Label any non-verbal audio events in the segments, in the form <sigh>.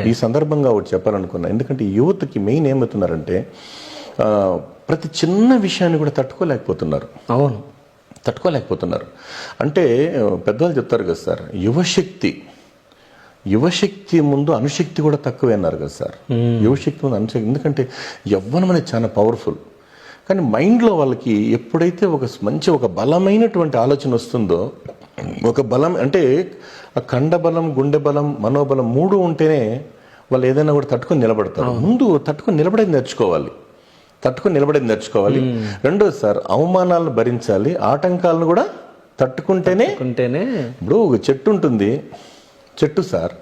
ఈ సందర్భంగా ఒకటి చెప్పాలనుకున్నా. ఎందుకంటే యువతకి మెయిన్ ఏమవుతున్నారంటే ప్రతి చిన్న విషయాన్ని కూడా తట్టుకోలేకపోతున్నారు. అవును. తట్టుకోలేకపోతున్నారు. అంటే పెద్దవాళ్ళు చెప్తారు కదా సార్ యువశక్తి యువశక్తి ముందు అనుశక్తి కూడా తక్కువే అన్నారు కదా సార్. యువశక్తి ముందు అనుశక్తి ఎందుకంటే యవ్వనం అనేది చాలా పవర్ఫుల్ కానీ మైండ్లో వాళ్ళకి ఎప్పుడైతే ఒక మంచి ఒక బలమైనటువంటి ఆలోచన వస్తుందో ఒక బలం అంటే ఆ కండ బలం గుండె బలం మనోబలం మూడు ఉంటేనే వాళ్ళు ఏదైనా కూడా తట్టుకొని నిలబడతారు. ముందు తట్టుకొని నిలబడేది నేర్చుకోవాలి. తట్టుకొని నిలబడేది నేర్చుకోవాలి. రెండోది సార్ అవమానాలను భరించాలి. ఆటంకాలను కూడా తట్టుకుంటేనే ఉంటేనే ఇప్పుడు ఒక చెట్టు ఉంటుంది. చెట్టు సార్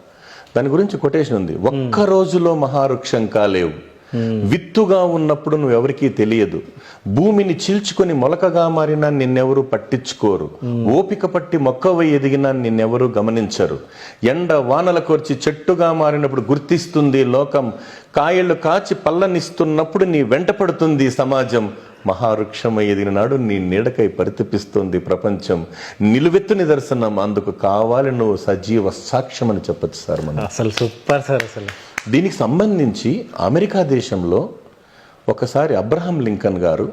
దాని గురించి కొటేషన్ ఉంది. ఒక్క రోజులో మహావృక్షం కాలేవు. విత్తుగా ఉన్నప్పుడు నువ్వు ఎవరికి తెలియదు. భూమిని చీల్చుకొని మొలకగా మారినా నిన్నెవరు పట్టించుకోరు. ఓపిక పట్టి మొక్కవై ఎదిగినా నిన్నెవరు గమనించరు. ఎండ వానల కోర్చి చెట్టుగా మారినప్పుడు గుర్తిస్తుంది లోకం. కాయలు కాచి పల్లనిస్తున్నప్పుడు నీ వెంట పడుతుంది సమాజం. మహావృక్షమై ఎదిగిన నాడు నీ నీడకై పరితపిస్తుంది ప్రపంచం. నిలువెత్తు నిదర్శనం అందుకు కావాలి నువ్వు సజీవ సాక్ష్యం అని చెప్పచ్చు సార్ మనం అసలు సూపర్ సార్ అసలు. దీనికి సంబంధించి అమెరికా దేశంలో ఒకసారి అబ్రహం లింకన్ గారు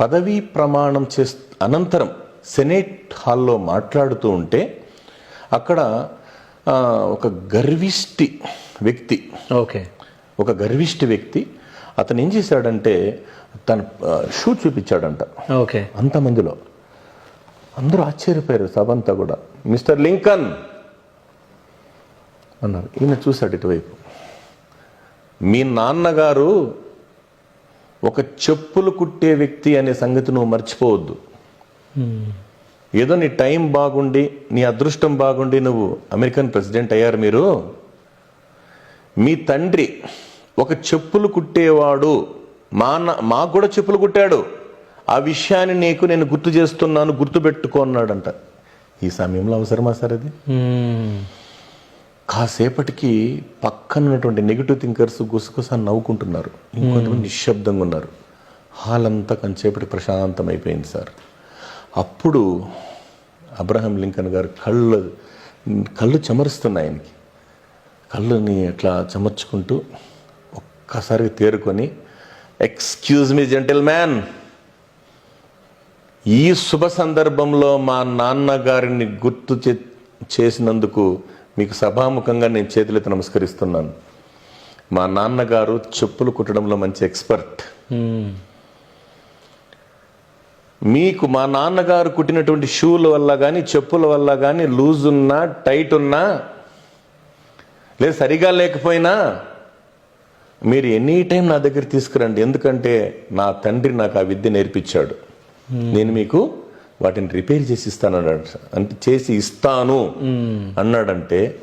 పదవీ ప్రమాణం చే అనంతరం సెనేట్ హాల్లో మాట్లాడుతూ ఉంటే అక్కడ ఒక గర్విష్టి వ్యక్తి ఓకే. ఒక గర్విష్టి వ్యక్తి అతను ఏం చేశాడంటే తన షూ చూపించాడంట. ఓకే. అంతమందిలో అందరూ ఆశ్చర్యపోయారు సభ అంతా కూడా. Mister Lincoln! అన్నారు. ఈయన చూశాడు ఇటువైపు. మీ నాన్నగారు ఒక చెప్పులు కుట్టే వ్యక్తి అనే సంగతి నువ్వు మర్చిపోవద్దు. ఏదో నీ టైం బాగుండి నీ అదృష్టం బాగుండి నువ్వు అమెరికన్ ప్రెసిడెంట్ అయ్యారు మీరు. మీ తండ్రి ఒక చెప్పులు కుట్టేవాడు మా మాకు కూడా చెప్పులు కుట్టాడు. ఆ విషయాన్ని నీకు నేను గుర్తు చేస్తున్నాను గుర్తుపెట్టుకో అన్నాడంట. ఈ సమయంలో అవసరమా సార్ అది? మ్మ్. కాసేపటికి పక్కన ఉన్నటువంటి నెగిటివ్ థింకర్స్ గుసగుస నవ్వుకుంటున్నారు. ఇంకొంతమంది నిశ్శబ్దంగా ఉన్నారు. హాల్ అంతా కొంచెంసేపటి ప్రశాంతం అయిపోయింది సార్. అప్పుడు అబ్రహం లింకన్ గారు కళ్ళు కళ్ళు చెమరుస్తున్నాయి ఆయనకి. కళ్ళుని అట్లా చెమర్చుకుంటూ ఒక్కసారి తేరుకొని ఎక్స్క్యూజ్ మీ జెంటిల్ మ్యాన్ ఈ శుభ సందర్భంలో మా నాన్నగారిని గుర్తు చే- చేసినందుకు మీకు సభాముఖంగా నేను చేతులెత్తి నమస్కరిస్తున్నాను. మా నాన్నగారు చెప్పులు కుట్టడంలో మంచి ఎక్స్పర్ట్. మీకు మా నాన్నగారు కుట్టినటువంటి షూల వల్ల కానీ చెప్పుల వల్ల కానీ లూజ్ ఉన్నా టైట్ ఉన్నా లేదు సరిగా లేకపోయినా మీరు ఎనీ టైం నా దగ్గర తీసుకురండి. ఎందుకంటే నా తండ్రి నాకు ఆ విద్య నేర్పించాడు. నేను మీకు వాటిని రిపేర్ చేసి ఇస్తాను అన్నాడు అంటే చేసి ఇస్తాను అన్నాడంటే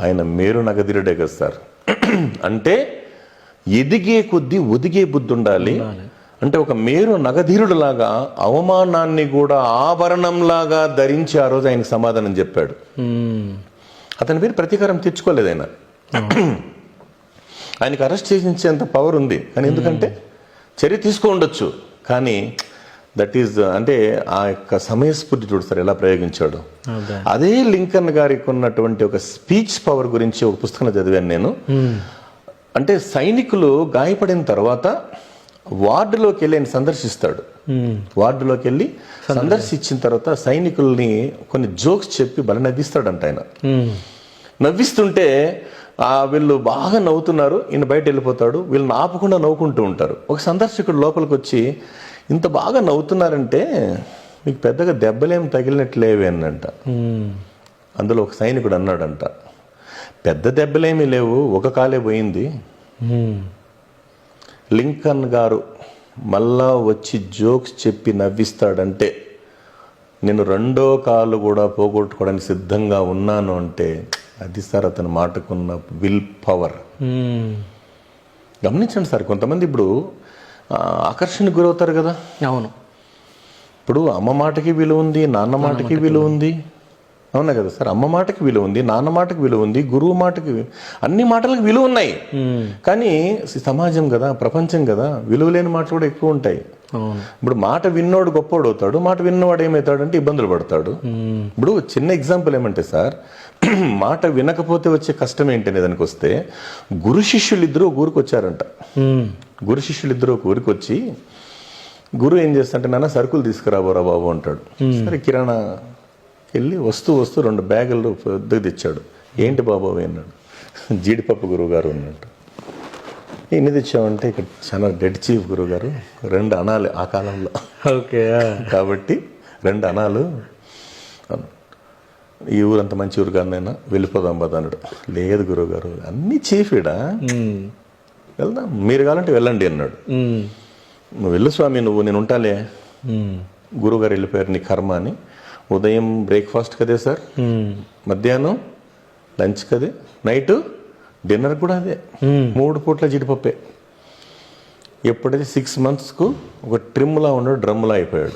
ఆయన మేరు నగదిరుడే కదా సార్. అంటే ఎదిగే కొద్దీ ఒదిగే బుద్ధి ఉండాలి. అంటే ఒక మేరు నగధీరుడు లాగా అవమానాన్ని కూడా ఆభరణంలాగా ధరించి ఆ రోజు ఆయనకు సమాధానం చెప్పాడు. అతని పేరు ప్రతీకారం తెచ్చుకోలేదు ఆయన. ఆయనకు అరెస్ట్ చేయించేంత పవర్ ఉంది. కానీ ఎందుకంటే చర్య తీసుకో ఉండొచ్చు. కానీ దట్ ఈజ్ అంటే ఆ యొక్క సమయస్ఫూర్తి చూడు సార్ ఎలా ప్రయోగించాడు అదే లింకన్ గారికి ఉన్నటువంటి ఒక స్పీచ్ పవర్ గురించి ఒక పుస్తకంలో చదివాను నేను. అంటే సైనికులు గాయపడిన తర్వాత వార్డులోకి వెళ్ళి ఆయన సందర్శిస్తాడు. వార్డులోకి వెళ్ళి సందర్శించిన తర్వాత సైనికుల్ని కొన్ని జోక్స్ చెప్పి బల నవ్విస్తాడంట ఆయన. నవ్విస్తుంటే వీళ్ళు బాగా నవ్వుతున్నారు. ఈయన బయట వెళ్ళిపోతాడు. వీళ్ళని ఆపకుండా నవ్వుకుంటూ ఉంటారు. ఒక సందర్శకుడు లోపలికి వచ్చి ఇంత బాగా నవ్వుతున్నారంటే మీకు పెద్దగా దెబ్బలేం తగిలినట్లేవే అన్నంట. అందులో ఒక సైనికుడు అన్నాడంట పెద్ద దెబ్బలేమీ లేవు. ఒక కాలే పోయింది. లింకన్ గారు మళ్ళా వచ్చి జోక్స్ చెప్పి నవ్విస్తాడంటే నేను రెండో కాలు కూడా పోగొట్టుకోవడానికి సిద్ధంగా ఉన్నాను అంటే అది సార్ అతని మాటకున్న విల్ పవర్. గమనించండి సార్ కొంతమంది ఇప్పుడు ఆ, ఆకర్షణకు గురవుతారు కదా. అవును. ఇప్పుడు అమ్మ మాటకి విలువ ఉంది నాన్న మాటకి విలువ ఉంది. అవునా కదా సార్? అమ్మ మాటకి విలువ ఉంది నాన్న మాటకి విలువ ఉంది గురువు మాటకి అన్ని మాటలకు విలువ ఉన్నాయి. కానీ సమాజం కదా ప్రపంచం కదా విలువ లేని మాటలు కూడా ఎక్కువ ఉంటాయి. ఇప్పుడు మాట విన్నోడు గొప్పోడు అవుతాడు మాట విన్నవాడు ఏమవుతాడంటే ఇబ్బందులు పడతాడు. ఇప్పుడు చిన్న ఎగ్జాంపుల్ ఏమంటే సార్ <clears throat> మాట వినకపోతే వచ్చే కష్టం ఏంటనే దానికి వస్తే గురు శిష్యులు ఇద్దరు ఒక ఊరికి వచ్చారంట. గురు శిష్యులు ఇద్దరు ఒక ఊరికి వచ్చి గురువు ఏం చేస్తాంటే నాన్న సరుకులు తీసుకురాబోరా బాబు అంటాడు. సరే కిరాణా వెళ్ళి వస్తూ వస్తూ రెండు బ్యాగులు పెద్దగా తెచ్చాడు. ఏంటి బాబు అవి? అన్నాడు. <laughs> జీడిపప్పు గురువు గారు అన్నట్టు ఎన్ని తెచ్చామంటే ఇక్కడ చాలా డెడ్ చీఫ్ గురువు గారు రెండు అనాలి ఆ కాలంలో. ఓకే. <laughs> కాబట్టి రెండు అనాలు. ఈ ఊరు అంత మంచి ఊరు కాదనైనా వెళ్ళిపోదాం పద అన్నాడు. లేదు గురువు గారు అన్ని చీఫీడా. వెళ్దాం. మీరు కావాలంటే వెళ్ళండి అన్నాడు. నువ్వు వెళ్ళు స్వామి నువ్వు నేను ఉంటాలే. గురువుగారు వెళ్ళిపోయారు నీ కర్మ అని. ఉదయం బ్రేక్ఫాస్ట్ కదే సార్. మధ్యాహ్నం లంచ్ కదే? నైట్ డిన్నర్ కూడా అదే. మూడు పూట్ల జీడిపప్పే. ఎప్పుడైతే సిక్స్ మంత్స్కు ఒక ట్రిమ్లా ఉన్నాడు డ్రమ్లా అయిపోయాడు.